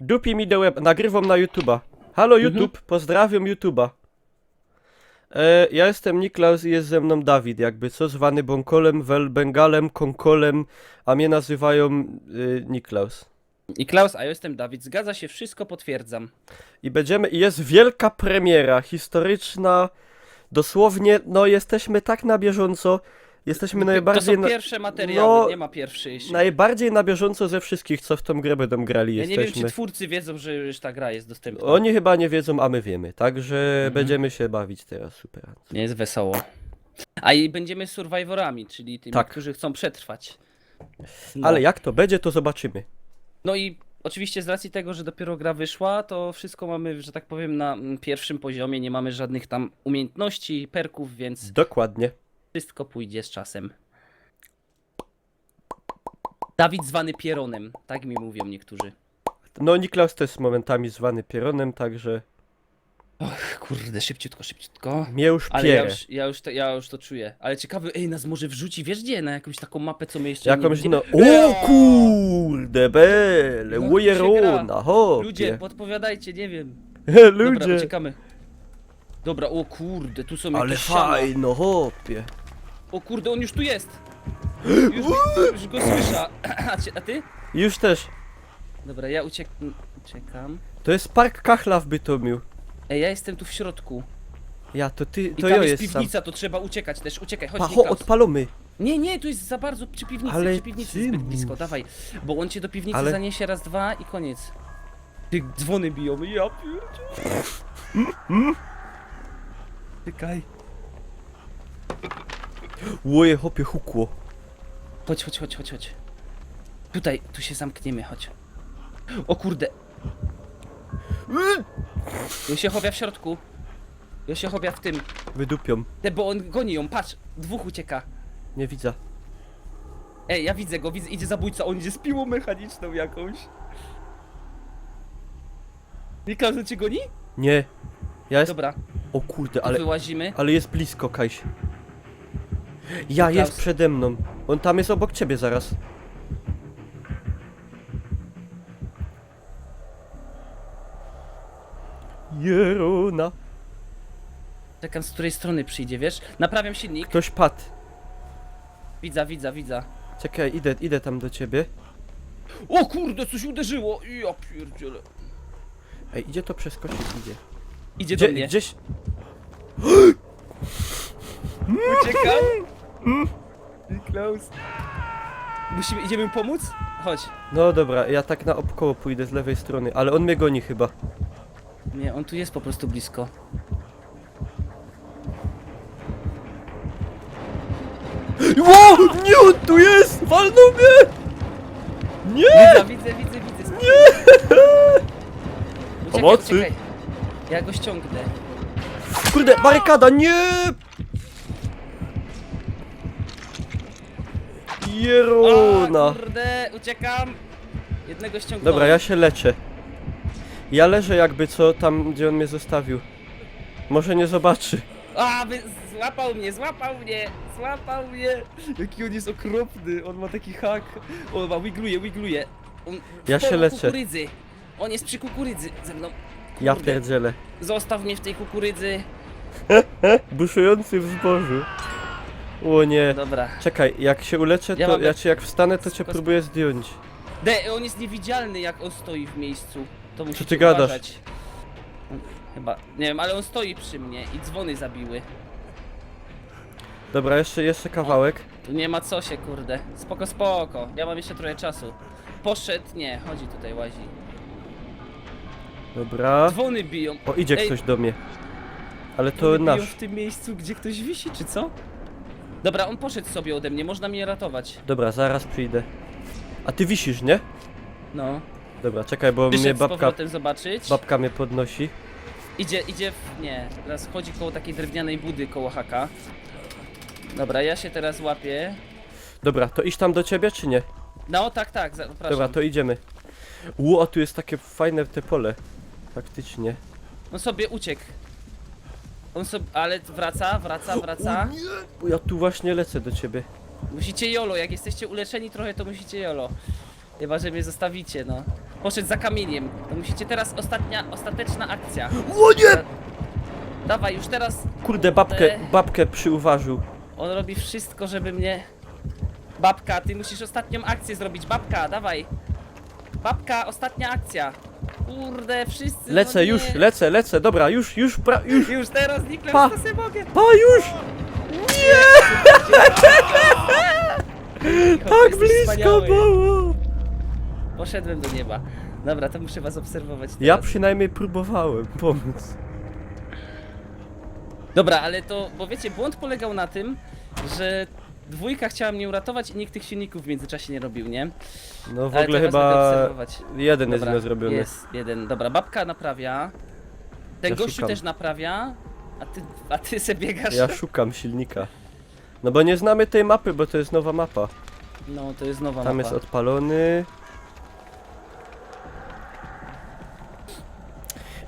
Dupi mi do łeb, nagrywam na YouTube'a. Halo Mhm. YouTube, pozdrawiam YouTube'a. E, ja jestem Niklaus i jest ze mną Dawid, jakby co, zwany Bonkolem, Wel, Bengalem, Konkolem, a mnie nazywają y, Niklaus. I Klaus, a ja jestem Dawid. Zgadza się, wszystko potwierdzam. I będziemy, i jest wielka premiera, historyczna, dosłownie, no jesteśmy tak na bieżąco, jesteśmy to najbardziej są na, pierwsze materiały, no, nie ma jeszcze. najbardziej na bieżąco ze wszystkich, co w tą grę będą grali ja nie wiem, jesteśmy. czy twórcy wiedzą, że już ta gra jest dostępna. Oni chyba nie wiedzą, a my wiemy, także Mhm. będziemy się bawić teraz super. Nie jest wesoło. A i będziemy survivorami, czyli tymi, Tak. którzy chcą przetrwać. No. Ale jak to będzie, to zobaczymy. No i oczywiście z racji tego, że dopiero gra wyszła, to wszystko mamy, że tak powiem, na mm, pierwszym poziomie. Nie mamy żadnych tam umiejętności, perków, więc Dokładnie. Wszystko pójdzie z czasem. Dawid zwany Pieronem, tak mi mówią niektórzy. No Niklaus też jest momentami zwany Pieronem, także Kurde, szybciutko, szybciutko. już Ale ja pierę. już, ja, już to, ja już to czuję. Ale ciekawy, ej, nas może wrzuci, wiesz gdzie? Na jakąś taką mapę, co my jeszcze Jakąś nie no... O kurde, bele, No, ujerona, Ludzie, hopie. podpowiadajcie, nie wiem. Dobra, Ludzie, uciekamy. Dobra, o kurde, tu są ale jakieś ściana. fajno, hopie. O kurde, on już tu jest. Już, już go słysza. A, a ty? Już też. Dobra, ja uciek... uciekam. To jest park Kachla w Bytomiu. Ej, ja jestem tu w środku. Ja, to ty, I to tam ja jest jestem. piwnica, to trzeba uciekać też. Uciekaj, chodź, Pacho, Niklaus. Nie, nie, tu jest za bardzo przy piwnicy, Ale przy piwnicy ty zbyt blisko, mów. dawaj. Bo on cię do piwnicy Ale- zaniesie raz, dwa i koniec. Ty dzwony biją, ja pierdzielę. Czekaj. Łoje, hopie, hukło. Chodź, chodź, chodź, chodź, chodź. Tutaj, tu się zamkniemy, chodź. O kurde. Ja się chowia w środku. Ja się chowia w tym. Wydupią. Te, bo on goni ją, patrz. Dwóch ucieka. Nie widzę. Ej, ja widzę go, widzę, idzie zabójca, on idzie z piłą mechaniczną jakąś. Niklas, on cię goni? Nie. Ja jest... Dobra, O kurde, ale... ale... wyłazimy. Ale jest blisko, Kajś. Ja, jest przede mną. On tam jest obok ciebie zaraz. Jerona. Czekam, z której strony przyjdzie, wiesz? Naprawiam silnik. Ktoś padł. Widza, widza, widza. Czekaj, idę, idę tam do ciebie. O kurde, coś uderzyło! Ja pierdzielę. Ej, idzie to przeskoczyć, idzie. Idzie do mnie. gdzieś... Uciekam. Klaus. Musimy, idziemy mu pomóc? Chodź. No dobra, ja tak na obkoło pójdę z lewej strony, ale on mnie goni chyba. Nie, on tu jest po prostu blisko. Wow! Nie, on tu jest! Walnął mnie! Nie! Widzę, widzę, widzę, widzę. Nie! Uciekaj, Pomocy. uciekaj. Ja go ściągnę. Kurde, barykada, nie! Jeruna. Kurde, uciekam. Jednego ściągnąłem. Dobra, ja się leczę. Ja leżę jakby co tam, gdzie on mnie zostawił. Może nie zobaczy. A, wy, złapał mnie, złapał mnie, złapał mnie. Jaki on jest okropny, on ma taki hak. On ma, wigluje, wigluje. On Ja się leczę. kukurydzy. On jest przy kukurydzy ze mną. Ja pierdzielę. Zostaw mnie w tej kukurydzy. Buszujący w zbożu. O nie. Dobra. Czekaj, jak się uleczę, Ja to mam- ja jak wstanę, to cię Spoko, próbuję zdjąć. De, on jest niewidzialny jak on stoi w miejscu. To musicie ty gadasz? uważać. Chyba, nie wiem, ale on stoi przy mnie i dzwony zabiły. Dobra, jeszcze, jeszcze kawałek. Tu nie ma co się, kurde. Spoko, spoko. Ja mam jeszcze trochę czasu. Poszedł, nie, chodzi tutaj, łazi. Dobra. Dzwony biją. O, idzie Ej, ktoś do mnie. Ale to Dzwony biją nasz. w tym miejscu, gdzie ktoś wisi, czy co? Dobra, on poszedł sobie ode mnie, można mnie ratować. Dobra, zaraz przyjdę. A ty wisisz, nie? No. Dobra, czekaj, bo mnie Wyszedł z babka, powrotem zobaczyć. babka mnie podnosi. Idzie, idzie w... nie, teraz chodzi koło takiej drewnianej budy koło haka. Dobra, ja się teraz łapię. Dobra, to iść tam do ciebie, czy nie? No, tak, tak, zapraszam. Dobra, to idziemy. Ło, a tu jest takie fajne te pole. Faktycznie. On sobie uciekł. On sobie, ale wraca, wraca, wraca. Bo ja tu właśnie lecę do ciebie. Musicie jolo, jak jesteście uleczeni trochę, to musicie jolo. Chyba, że mnie zostawicie, no. poszedł za kamieniem. To musicie teraz ostatnia, ostateczna akcja. O nie! Dawaj, już teraz Kurde, babkę, babkę przyuważył. on robi wszystko, żeby mnie... Babka, ty musisz ostatnią akcję zrobić. Babka, dawaj. Babka, ostatnia akcja. Kurde, wszyscy... Lecę no nie. już, lecę, lecę, dobra, już, już, pra, już, Już teraz, Niklas, Pa. sobie mogę. pa, już! Tak blisko było! Poszedłem do nieba. Dobra, to muszę was obserwować teraz. Ja przynajmniej próbowałem pomóc. Dobra, ale to, bo wiecie, błąd polegał na tym, że dwójka chciała mnie uratować i nikt tych silników w międzyczasie nie robił, nie? No w Ale ogóle będę chyba obserwować. jeden jest Dobra, źle zrobiony. Jest, jeden. Dobra, babka naprawia. Ten Ja gościu szukam. też naprawia, a ty, a ty se biegasz. Ja szukam silnika. No bo nie znamy tej mapy, bo to jest nowa mapa. No, to jest nowa Tam mapa. jest odpalony.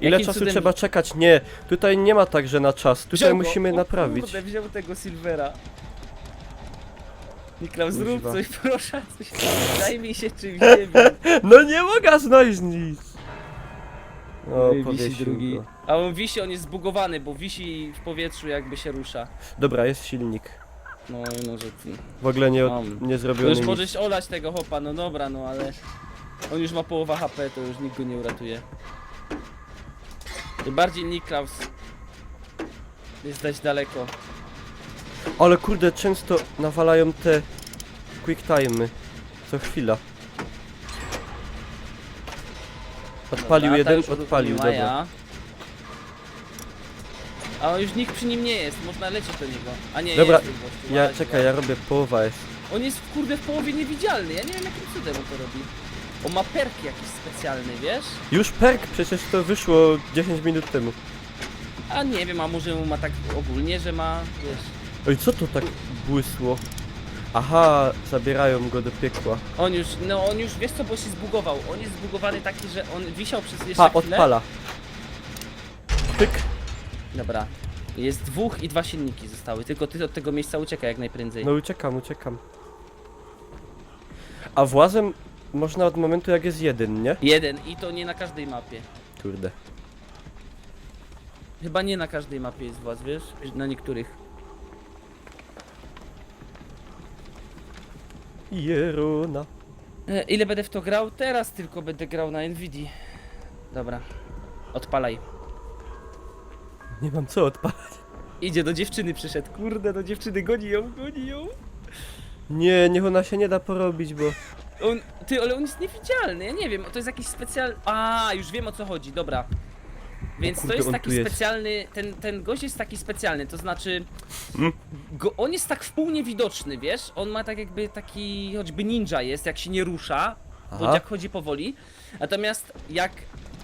Ile Jakim czasu cudem- trzeba czekać? Nie, tutaj nie ma tak, że na czas. Tutaj Wziął go. musimy O naprawić. Kurde, wziął tego Silvera. Niklaus, zrób Kuźwa. coś, proszę, coś. Zajmij się czymś, nie wiem. No nie mogę znaleźć nic. O, No wisi powiesił drugi. go. A on wisi, on jest zbugowany, bo wisi w powietrzu jakby się rusza. Dobra, jest silnik. No, no, że ty. W ogóle nie, Mam. nie To zrobiony już nic. możesz olać tego hopa, no dobra, no ale on już ma połowa HP, to już nikt go nie uratuje. Tym bardziej Niklaus jest dość daleko. Ale kurde, często nawalają te quick time'y. Co chwila. Odpalił Dobra, jeden, już odpalił, uruchomiła dobra. ja. A już nikt przy nim nie jest, można lecieć do niego. A nie, Dobra, jest ten gościu, Ja, czekaj, ja robię połowa jest. On jest kurde w połowie niewidzialny, ja nie wiem jakim cudem on to robi. On ma perk jakiś specjalny, wiesz? Już perk, przecież to wyszło 10 minut temu. A nie wiem, a może ma tak ogólnie, że ma, wiesz... Oj, co to tak błysło? Aha, zabierają go do piekła. On już, no on już, wiesz co, bo się zbugował. On jest zbugowany taki, że on wisiał przez jeszcze Pa, chwilę. odpala. Pyk. Dobra. Jest dwóch i dwa silniki zostały, tylko ty od tego miejsca uciekaj jak najprędzej. No uciekam, uciekam. A włazem można od momentu jak jest jeden, nie? Jeden i to nie na każdej mapie. Kurde. Chyba nie na każdej mapie jest właz, wiesz? Na niektórych. Jerona. E, ile będę w to grał? Teraz tylko będę grał na Nvidia. Dobra. Odpalaj. Nie mam co odpalać. Idzie do dziewczyny przyszedł. Kurde, do dziewczyny goni ją, goni ją. Nie, niech ona się nie da porobić, bo... On, ty, ale on jest niewidzialny, ja nie wiem, to jest jakiś specjalny... A, już wiem o co chodzi, dobra. Więc kurde, to jest on taki tu jest. specjalny, ten, ten gość jest taki specjalny, to znaczy... Mm. Go, on jest tak wpół niewidoczny, wiesz? On ma tak jakby taki, choćby ninja jest, jak się nie rusza, Aha. bo jak chodzi powoli. Natomiast jak,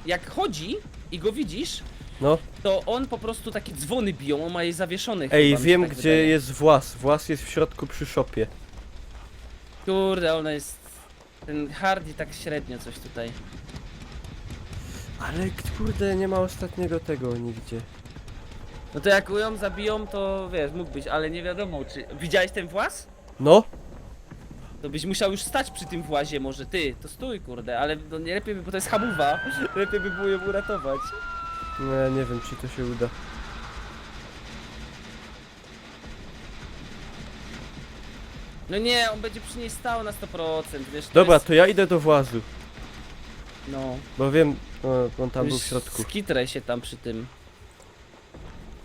jak chodzi i go widzisz, No. to on po prostu takie dzwony biją, on ma je zawieszone Ej, chyba, mi się wiem tak gdzie wydaje. jest włas. Włas jest w środku przy szopie. Kurde, ona jest... Ten Hardy tak średnio coś tutaj. Ale kurde, nie ma ostatniego tego nigdzie. No to jak ją zabiją, to wiesz, mógł być, ale nie wiadomo czy... Widziałeś ten właz? No? To byś musiał już stać przy tym włazie może, ty, to stój kurde, ale no nie lepiej by, bo to jest hamuwa, lepiej by było ją uratować. Nie, nie wiem czy to się uda. No nie, on będzie przy niej stał na 100%, wiesz, to Dobra, jest... to ja idę do włazu. No, Bo wiem, o, on tam był w środku. Skitraj się tam przy tym.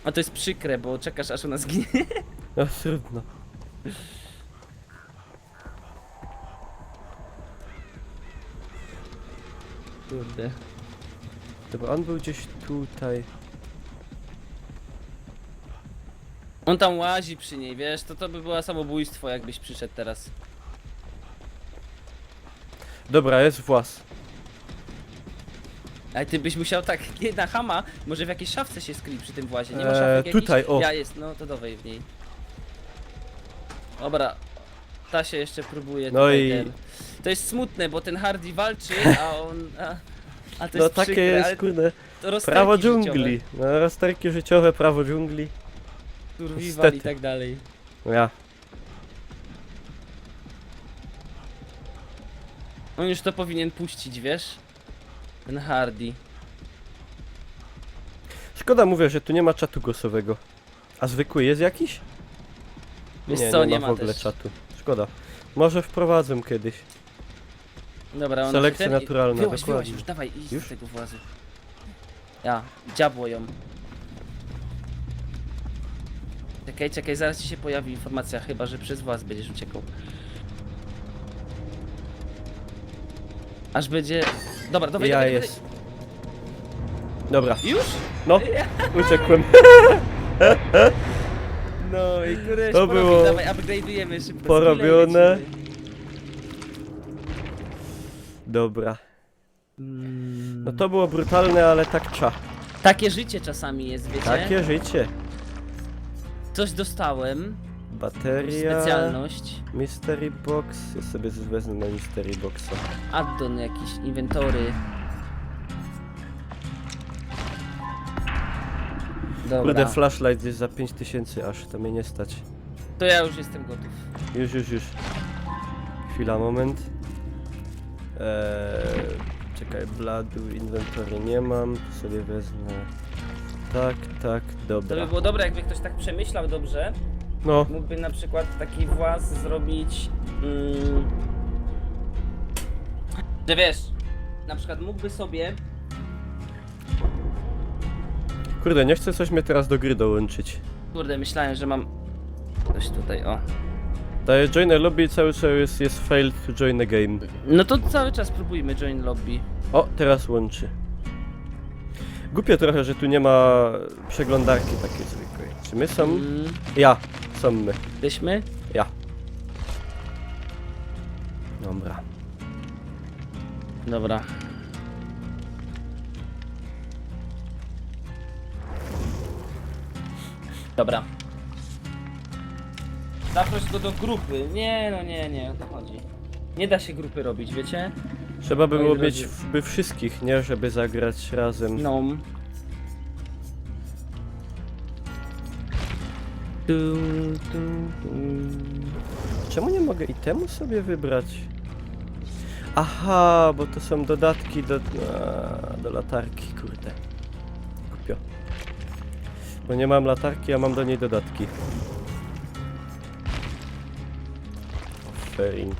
A to jest przykre, bo czekasz aż ona zginie. No trudno. Kurde. Dobra, on był gdzieś tutaj. On tam łazi przy niej, wiesz, to to by było samobójstwo, jakbyś przyszedł teraz. Dobra, jest włas. Ale ty byś musiał tak, nie na hama, może w jakiejś szafce się skryć przy tym włazie, nie ma Eee, szafek jakichś? tutaj, o. Ja jest, no to dawaj w niej. Dobra, ta się jeszcze próbuje No tutaj i- ten. To jest smutne, bo ten Hardy walczy, a on... A, a to No jest takie przykre, ale jest, kurde, to rozterki prawo życiowe, dżungli. No, rozterki życiowe, prawo dżungli. Survival i Niestety. tak dalej. Ja. On już to powinien puścić, wiesz? Ten Hardy. Szkoda, mówię, że tu nie ma czatu głosowego. A zwykły jest jakiś? Wiesz nie, co, nie, ma w ogóle też. czatu. Szkoda. Może wprowadzę kiedyś. Dobra, on Selekcja ten... naturalna, wyłaź dokładnie. już, dawaj, idź Już? z tego włazu. Ja, dziabło ją. Czekaj, czekaj, zaraz ci się pojawi informacja, chyba że przez właz będziesz uciekał. Aż będzie... Dobra, dawaj, ja dawaj, jest. Dobra, dawaj. Już? no, uciekłem. No i któreś To było dawaj, upgrade'ujemy szybko. porobione. skille i lecimy. Dobra. Mm, No to było brutalne, ale tak cza. Takie życie czasami jest, wiecie? Takie życie. Coś dostałem, Bateria. specjalność, Mystery box. Ja sobie wezmę na mystery boxa. addon jakiś, inwentory. Dobra, Kurde, flashlight jest za 5000 aż, to mnie nie stać. to ja już jestem gotów. Już, już, już. Chwila, moment. Eee, czekaj, bladu, inwentory nie mam, to sobie wezmę. Tak, tak, To by dobra. było dobre, jakby ktoś tak przemyślał dobrze. No, Mógłby na przykład taki właz zrobić. Mm, że wiesz, na przykład mógłby sobie. kurde, nie chcę coś mnie teraz do gry dołączyć. Kurde, myślałem, że mam. Coś tutaj, o. Daję join a lobby i cały czas jest, jest failed to join a game. No to cały czas próbujmy join lobby. O, teraz łączy. Głupio trochę, że tu nie ma przeglądarki takiej zwykłej. Czy my są? Mm, Ja, są my. jesteśmy? Ja. Dobra. Dobra. Dobra. Zaproś go do grupy. Nie, no nie, nie, o to chodzi. Nie da się grupy robić, wiecie? Trzeba by Moi było drodzy. mieć w- by wszystkich, nie? Żeby zagrać razem. No. Tum. Czemu nie mogę itemu sobie wybrać? Aha, bo to są dodatki do, a, do latarki, kurde. Głupio. Bo nie mam latarki, a mam do niej dodatki. Offering.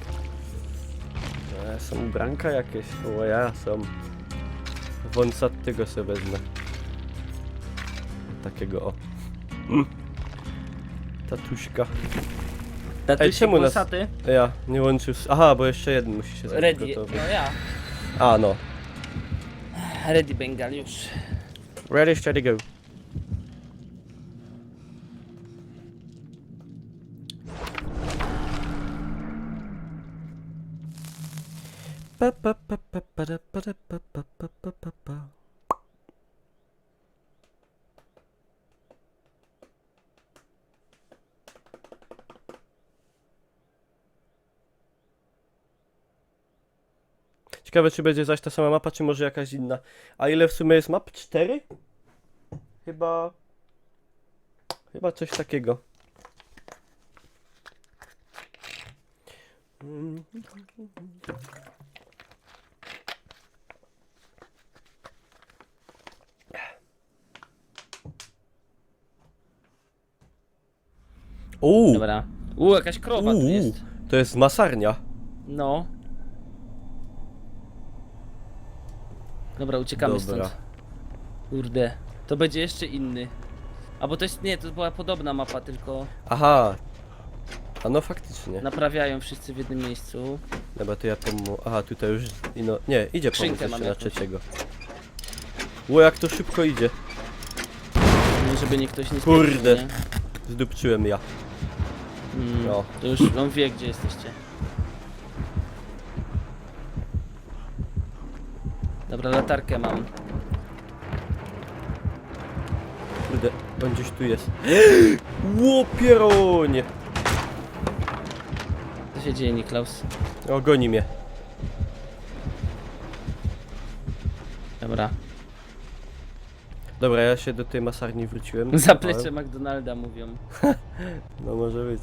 E, są ubranka jakieś? O ja, są. Wąsat tego sobie wezmę. Takiego o. Mm. Tatuśka. Tatusie czemu nas- włosaty? Ja, nie łączył. z- Aha, bo jeszcze jeden musi się zrobić Ready, gotowy. no ja. A, no. Ready Bengal już. Ready, steady, go. Pa, pa, pa, pa, pa, da, pa, da, pa, pa, pa, pa, pa, pa. Ciekawe, czy będzie zaś ta sama mapa, czy może jakaś inna. A ile w sumie jest map? Cztery? Chyba... Chyba coś takiego. Uuu, Dobra. U, jakaś krowa tu uuu, jest. to jest masarnia. No. Dobra, uciekamy Dobra. stąd. Kurde. To będzie jeszcze inny. A bo to jest, nie, to była podobna mapa, tylko Aha. A no faktycznie. naprawiają wszyscy w jednym miejscu. Dobra, to ja pomu... Aha, tutaj już... Ino... Nie, idzie pomóc Skrzynkę jeszcze mam na jakąś. trzeciego. Ło, jak to szybko idzie. No, żeby nikt ktoś nie Kurde. nie? Zdupczyłem ja. Mm, No. To już on wie, gdzie jesteście. Dobra, latarkę mam. Kurde, on gdzieś tu jest. Łopieronie! Co się dzieje, Niklaus? O, goni mnie. Dobra. Dobra, ja się do tej masarni wróciłem. Zaplecze McDonalda mówią. No może być.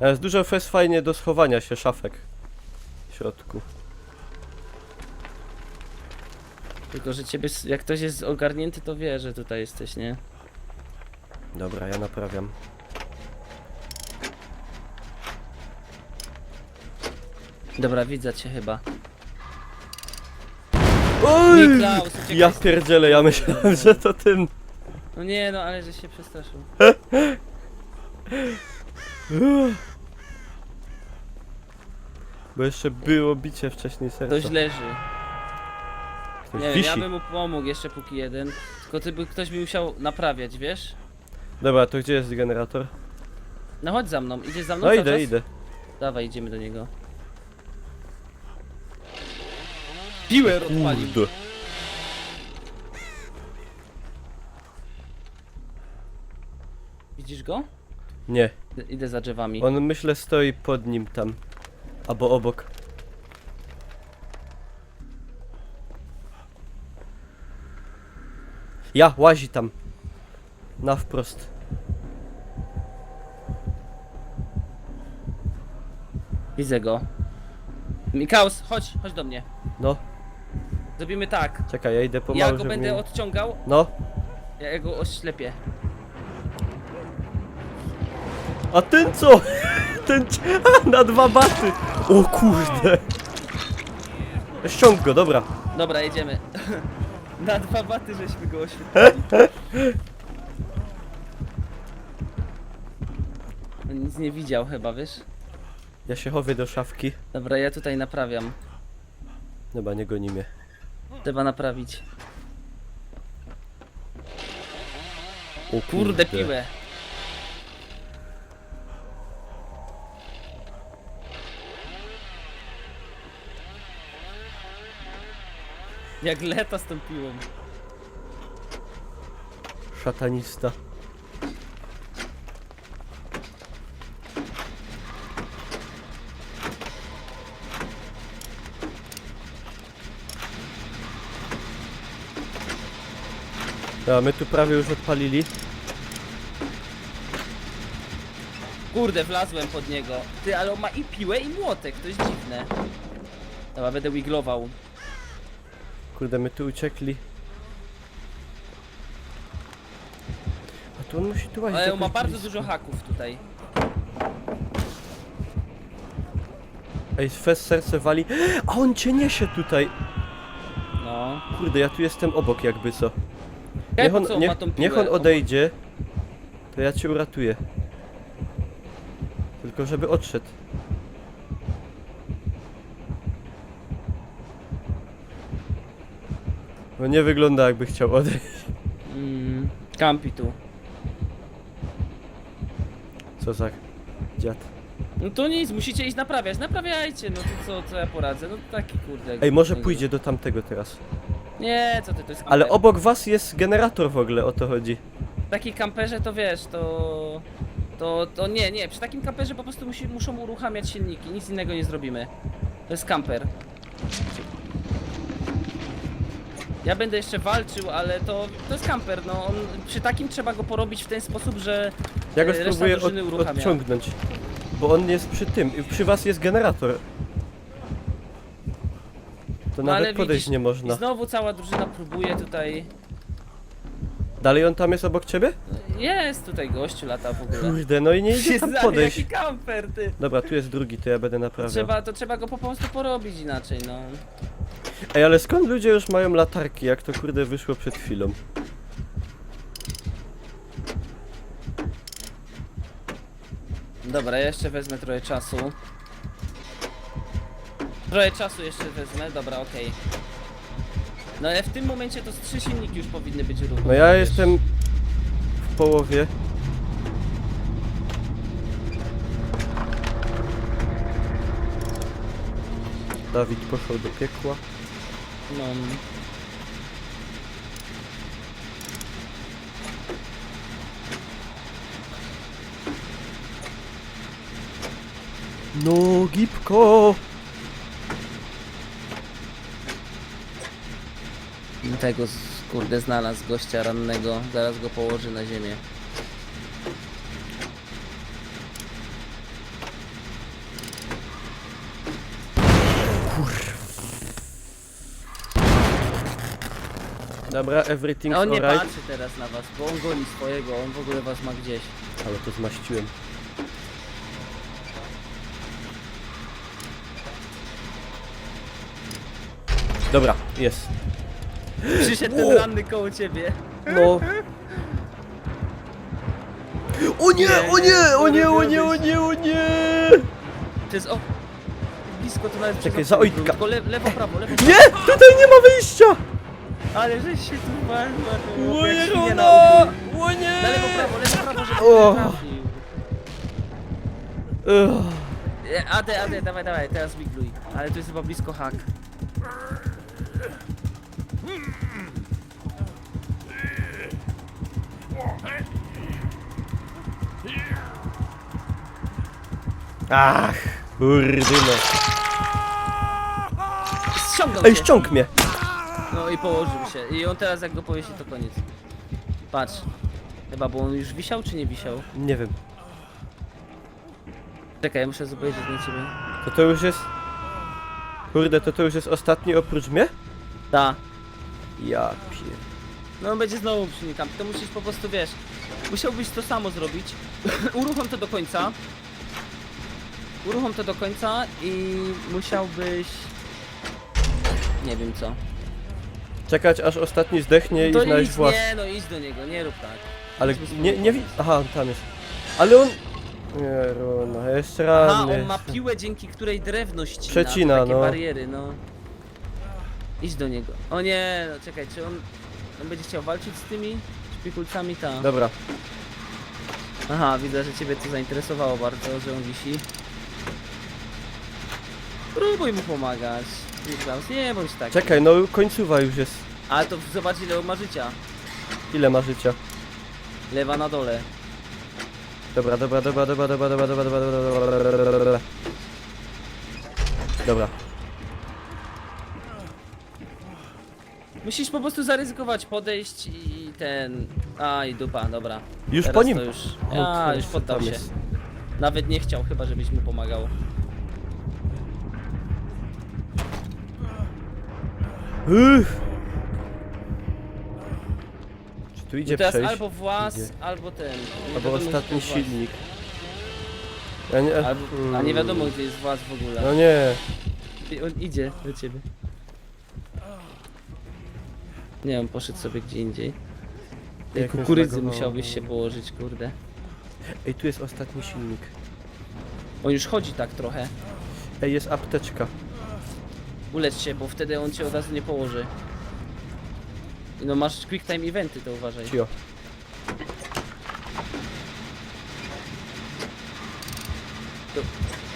A Jest dużo fest fajnie do schowania się szafek w środku. Tylko, że ciebie, s- jak ktoś jest ogarnięty, to wie, że tutaj jesteś, nie? Dobra, ja naprawiam. Dobra, widzę cię chyba. Oj! Niklaus, uciekaj Ja stąd. pierdzielę, ja myślałem, że to tym. No nie, no ale że się przestraszył. Bo jeszcze było bicie wcześniej serca. Ktoś leży. Ktoś Nie wiem, wisi. ja bym mu pomógł jeszcze póki jeden. Tylko ty by, ktoś by musiał naprawiać, wiesz? Dobra, to gdzie jest generator? No chodź za mną, idziesz za mną No cały idę, czas? idę. Dawaj, idziemy do niego. Piłę odpalił. Kurde. Widzisz go? Nie, Idę za drzewami. on myślę stoi pod nim tam. Albo obok. Ja, łazi tam. Na wprost. Widzę go. Mikaus, chodź, chodź do mnie. No, Zrobimy tak. czekaj, ja idę pomału, Ja go żeby będę nie- odciągał, No, ja go oślepię. a ten co? Ten na dwa baty. O kurde. Ściąg go, dobra. Dobra, jedziemy. Na dwa baty żeśmy go oślepili. On nic nie widział chyba, wiesz? Ja się chowię do szafki. Dobra, ja tutaj naprawiam. Dobra, nie goni mnie. Trzeba naprawić. O Kurde, piłę. Jak leta z tą piłą. Szatanista. A my tu prawie już odpalili. Kurde, wlazłem pod niego. Ty, ale on ma i piłę i młotek, to jest dziwne. Dobra, będę wiglował. Kurde, my tu uciekli. A tu on musi tu łazić Ale on ma jakoś bardzo blisko. dużo haków tutaj. Ej, fest serce wali. A on cię niesie tutaj. No. Kurde, ja tu jestem obok jakby co. Niech po on, co on niech, ma tą piłę? niech on odejdzie. To ja cię uratuję. Tylko żeby odszedł. No nie wygląda jakby chciał odejść. Mm, kampi tu. Co za dziad. No to nic, musicie iść naprawiać. Naprawiajcie, no to co, co ja poradzę? No taki kurde. Ej, może pójdzie do tamtego teraz. Nie, co ty, to jest kamper. Ale obok was jest generator w ogóle, o to chodzi. W takiej kamperze to wiesz, to... To, to nie, nie, przy takim kamperze po prostu musi, muszą uruchamiać silniki, nic innego nie zrobimy. To jest kamper. Ja będę jeszcze walczył, ale to, to jest kamper, no on, przy takim trzeba go porobić w ten sposób, że Ja go e, reszta spróbuję od, drużyny uruchamia. odciągnąć. Bo on jest przy tym. i Przy was jest generator. To No, nawet podejść widzisz, nie I można. znowu cała drużyna próbuje tutaj... Dalej on tam jest obok ciebie? Jest tutaj gościu lata w ogóle. Kurde, no i nie idzie tam Jezu, podejść. Jaki kamper, ty! Dobra, tu jest drugi, to ja będę naprawiał. Trzeba, to trzeba go po prostu porobić inaczej, no. Ej, ale skąd ludzie już mają latarki, jak to kurde wyszło przed chwilą? Dobra, ja jeszcze wezmę trochę czasu. Trochę czasu jeszcze wezmę, dobra, okej. No ale w tym momencie to z trzy silniki już powinny być równe. No ja wiesz. jestem w połowie. Dawid poszedł do piekła. No. No, gipko! Tego z- kurde znalazł gościa rannego, zaraz go położy na ziemię. Dobra, everything's On nie alright. patrzy teraz na was, bo on goni swojego, on w ogóle was ma gdzieś. Ale to zmaściłem. Dobra, jest. Przyszedł ten ranny koło ciebie. No. O nie, o nie, o nie, o nie, o nie, o nie! To jest o... Blisko to nawet Czekaj, przez za okno ojtka. Tylko le lewo, prawo, lewo, Nie! Tutaj nie ma wyjścia! Ale żeś się tu walła, O jak świnia na Jerona! ogół. O nie! Na lewo, prawo, lewo, prawo, żeby O! nie trafił. Ugh. E, Ade, Ade, dawaj, dawaj, teraz wigluj. Ale to jest chyba blisko hak. Ach, kurdyno. Ej, ściąg mnie! I położył się. I on teraz jak go powiesi to koniec. Patrz. Chyba, bo on już wisiał czy nie wisiał? Nie wiem. Czekaj, ja muszę zobaczyć na ciebie. To to już jest... Kurde, to to już jest ostatni oprócz mnie? Da. Ja pier... No on będzie znowu przy nim To musisz po prostu, wiesz, musiałbyś to samo zrobić. Uruchom to do końca. Uruchom to do końca i musiałbyś... Nie wiem co. Czekać aż ostatni zdechnie i to znaleźć włas. nie, no idź do niego, nie rób tak. Ale nie, nie wi... Aha, tam jest. Ale on... Nie, Rona, jeszcze Aha, ranny. on ma piłę, dzięki której drewno ścina. Przecina, takie no. bariery, no. Idź do niego. O nie, no czekaj, czy on... On będzie chciał walczyć z tymi szpikulcami? Tak. Dobra. Aha, widzę, że ciebie to zainteresowało bardzo, że on wisi. Próbuj mu pomagać. Nie bądź tak. Czekaj, no końcowa już jest. Ale to zobacz ile ma życia. Ile ma życia? Lewa na dole. Dobra, dobra, dobra, dobra, dobra, dobra, dobra, dobra, dobra, dobra, dobra, dobra. Dobra. Musisz po prostu zaryzykować, podejść i ten... A i dupa, dobra. Już Teraz po nim? To już... O, A, już kurczę, poddał tam się. jest. Nawet nie chciał, chyba żebyś mu pomagał. Uff. Czy tu I idzie teraz przejść? albo włas, Idzie. albo ten. Nie Albo wiadomo, gdzie ostatni włas. silnik. Ja nie... Albo, a nie wiadomo gdzie jest włas w ogóle. No nie. I On idzie do ciebie. Nie, on poszedł sobie gdzie indziej. Tej Jak mnie kukurydzy zlagowało. musiałbyś się położyć, kurde. Ej, tu jest ostatni silnik. On już chodzi tak trochę. Ej, jest apteczka. Ulecz się, bo wtedy on cię od razu nie położy. No masz quick time eventy, to uważaj. Cio.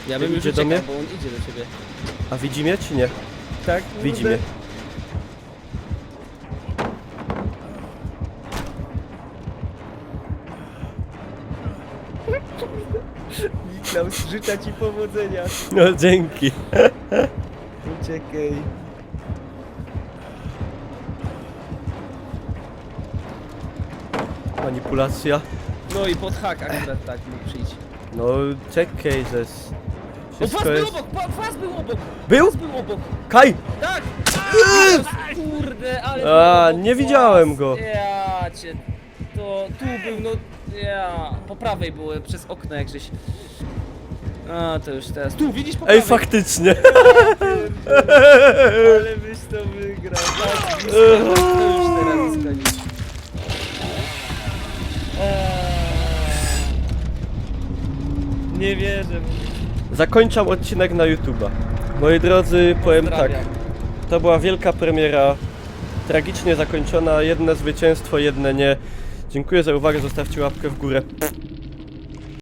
Ja bym już Idzie do uciekał, mnie? bo on idzie do ciebie. A widzi mnie czy nie? Tak, Widzi mnie. Niklaus, życzę ci powodzenia. No dzięki. Uciekaj. Manipulacja. No i pod hak akurat tak mógł przyjść. No czekaj, zes. O, was Wszystko był jest... obok! pa- Was był obok! Był? Was był obok! Kaj! Tak! Kurde, ale... A, nie widziałem go. Ja cię... To tu był, no... Ja... Po prawej było, przez okno jak żeś... A, to już teraz... Tu, widzisz po Ej, prawej? faktycznie. Ale byś to wygrał. Tak, blisko, to już teraz. Eee. Nie wierzę. Zakończam odcinek na YouTube'a. Moi drodzy, powiem tak. Pozdrawiam. To była wielka premiera. Tragicznie zakończona. Jedne zwycięstwo, jedne nie. Dziękuję za uwagę. Zostawcie łapkę w górę.